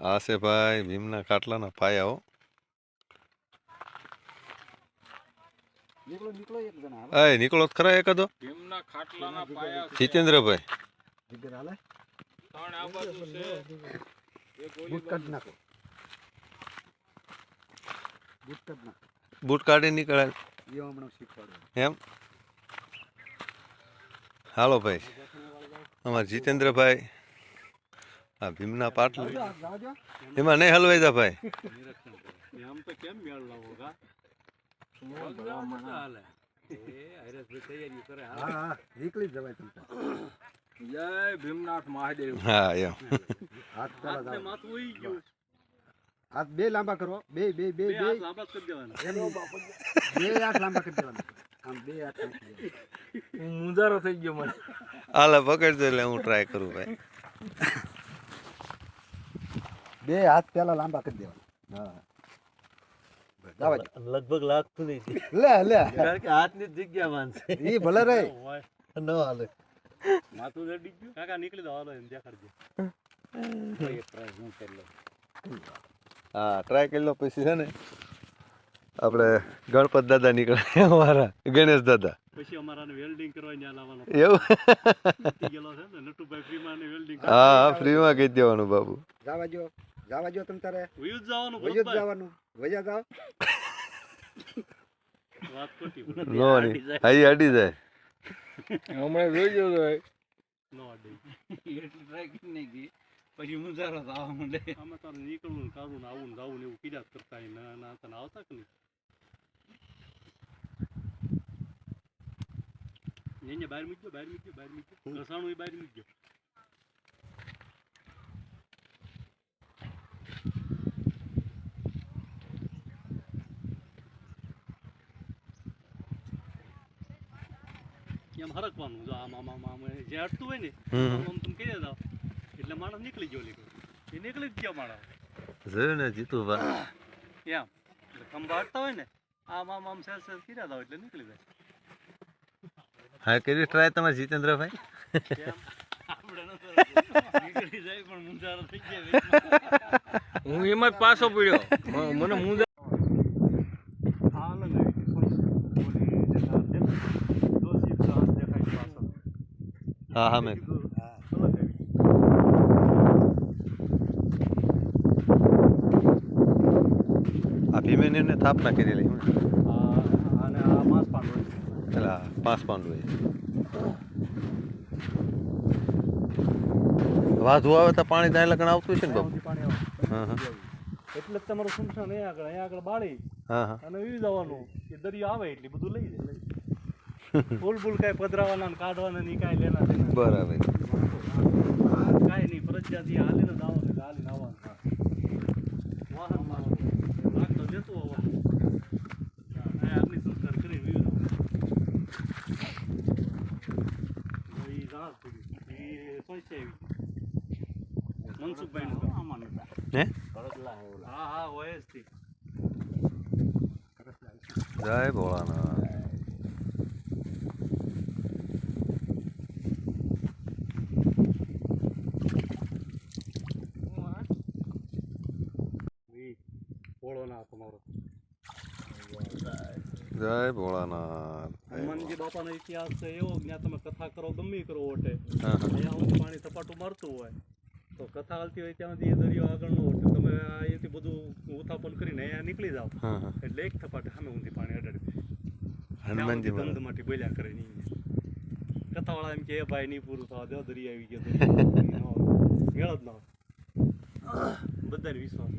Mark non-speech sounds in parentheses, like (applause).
આ છે ભાઈ ભીમના ખાટલાના પાયા હો. નીકળો નીકળો એક જણા એ નીકળો તો ખરા એકાદો ભીમના ખાટલાના પાયા જીતેન્દ્રભાઈ જીગર હાલે. ત્રણ આ બાજુ છે એક ઓલી બૂટ કાઢ નાખો. બૂટ કાઢ નાખો. બૂટ કાઢી નીકળે એ હમણાં શીખવાડો. એમ? હાલો ભાઈ. અમારા જીતેન્દ્રભાઈ આ ભીમના પાટલા. એમાં નહીં હલવાઈ જા ભાઈ. આમ તો કેમ લાવો હાલે એ તૈયારી હા હા નીકળી જ જવાય તમ તાર. જય ભીમનાથ મહાદેવ હા એમ. હાથ પેલા હાથને જાઓ. માથું ઉઈ ગયું હાથ બે લાંબા કરો. બે બે બે બે. લાંબા કરી દેવાના બે હાથ લાંબા કરી દેવાના. આમ બે હાથ. હું મુંજારો થઈ ગયો મને. હાલે પકડજો એટલે હું ટ્રાય કરું ભાઈ. બે હાથ પેલા લાંબા કરી દેવાના. હા. લગભગ લાગતું નહીં. લે લે. કારણ કે હાથની જગ્યા માનશે ઈ ભલે રે. (laughs) ન હાલે. માથું જડી ગયું. કાકા નીકળી દો. હાલો એમ દેખાડજો હું કરી લઉં. હા ટ્રાય કરી લો પછી છે ને. આપણે ગણપત દાદા નીકળે. અમારા ગણેશ દાદા. પછી અમારાને વેલ્ડિંગ કરવા ત્યાં લાવવાનો. એવું? ગયેલો છે ને નટુભાઈ ફ્રીમાં વેલ્ડિંગ હા હા ફ્રીમાં કહી દેવાનું બાબુ. જાવા જો જાવા જો તમ તારે. વયું જ જવાનું વયો જવાનું. વયા જાવ વાત ખોટી નો નહીં હઈ અડી જાય. હમણાં જોઈ ગયો નો અડે એટલી ટ્રાય કરી નહીં ગઈ. પછી હું જરા આવવા માંડે આમાં તારે નીકળવું કાઢું ને આવું ને જાવું ને એવું કીધા કરતા ના ના તને આવતા કે નહીં? ને બહાર મૂકજો બહાર મૂકજો બહાર મૂકજો. ઘસાણું બહાર મૂકજો. એમ હરકવાનું જો આમ આમ આમ આમ જે અટતું હોય ને આમ તમે કહી દેતા એટલે માણસ નીકળી ગયો લીધો. એ નીકળી જ ગયો માણસ. જોયું ને જીતુભા (coughs) એમ. એટલે ખંભા અટતા હોય ને આમ આમ આમ સેલ સેલ કર્યા હતા એટલે નીકળી જાય. હા કરી ટ્રાય તમારે જીતેન્દ્રભાઈ? કેમ આપણે નતો નીકળી જાય થઈ ગયા. હું એમાં જ પાછો પડ્યો. મને મુંજા હાલ ને ઓલી જે તાર છે ને, ડોસી સાસ દેખાય પાછળ. હા હા મેં. આ એને સ્થાપના કરેલી હું અને આ પાંચ પાંડુ. એટલે પાંચ પાંડુ હોય. વાધું આવે તો પાણી ત્યાં લગણ આવતું છે ને બાબુ પાણી આવે. હા હા. એટલે તમારું સુમસાન અહીંયા આગળ અહીંયા આગળ બાળી હા હા. અને વી જવાનું એ દરિયો આવે એટલે બધું લઈ જાય. ફૂલ ફૂલ કાંઈ પધરાવાના ને કાઢવાના નહીં કાંઈ લેના દેના. બરાબર. કાંઈ નહીં ફરજિયાત હાલીને જ આવવાનું એટલે હાલીને આવવાનું. વાહન લાગ તો જતું અહીંયા અગ્નિ સંસ્કાર કરી વી જવાનું એ જહાજ થઈ એ સોચે આવી મનસુખભાઈ હે? હા હા હોય જ જય ભોળાનાથ ઈ પોળો ના તમારો જય ભોળાનાથ. જય હનુમાનજી બાપાનો ઇતિહાસ છે એવો ત્યાં તમે કથા કરો ગમે કરો ઓટે. હા પાણી સપાટું મારતું હોય તો કથા હાલતી હોય ત્યાં સુધી એ દરિયો આગળ ન ઓટે. તમે આ અહીંયાથી બધું ઉથાપન કરીને અહીંયા નીકળી જાઓ. એટલે એક થપાટ સામે ઊંધી પાણી અડાડી હનુમાનજી ધમધમાટી બોલ્યા કરે નહીં. કથાવાળા એમ કે એ ભાઈ નહીં પૂરું થવા દો દરિયા આવી ગયો (laughs) મેળ જ ના બધાને વિશ્વાસ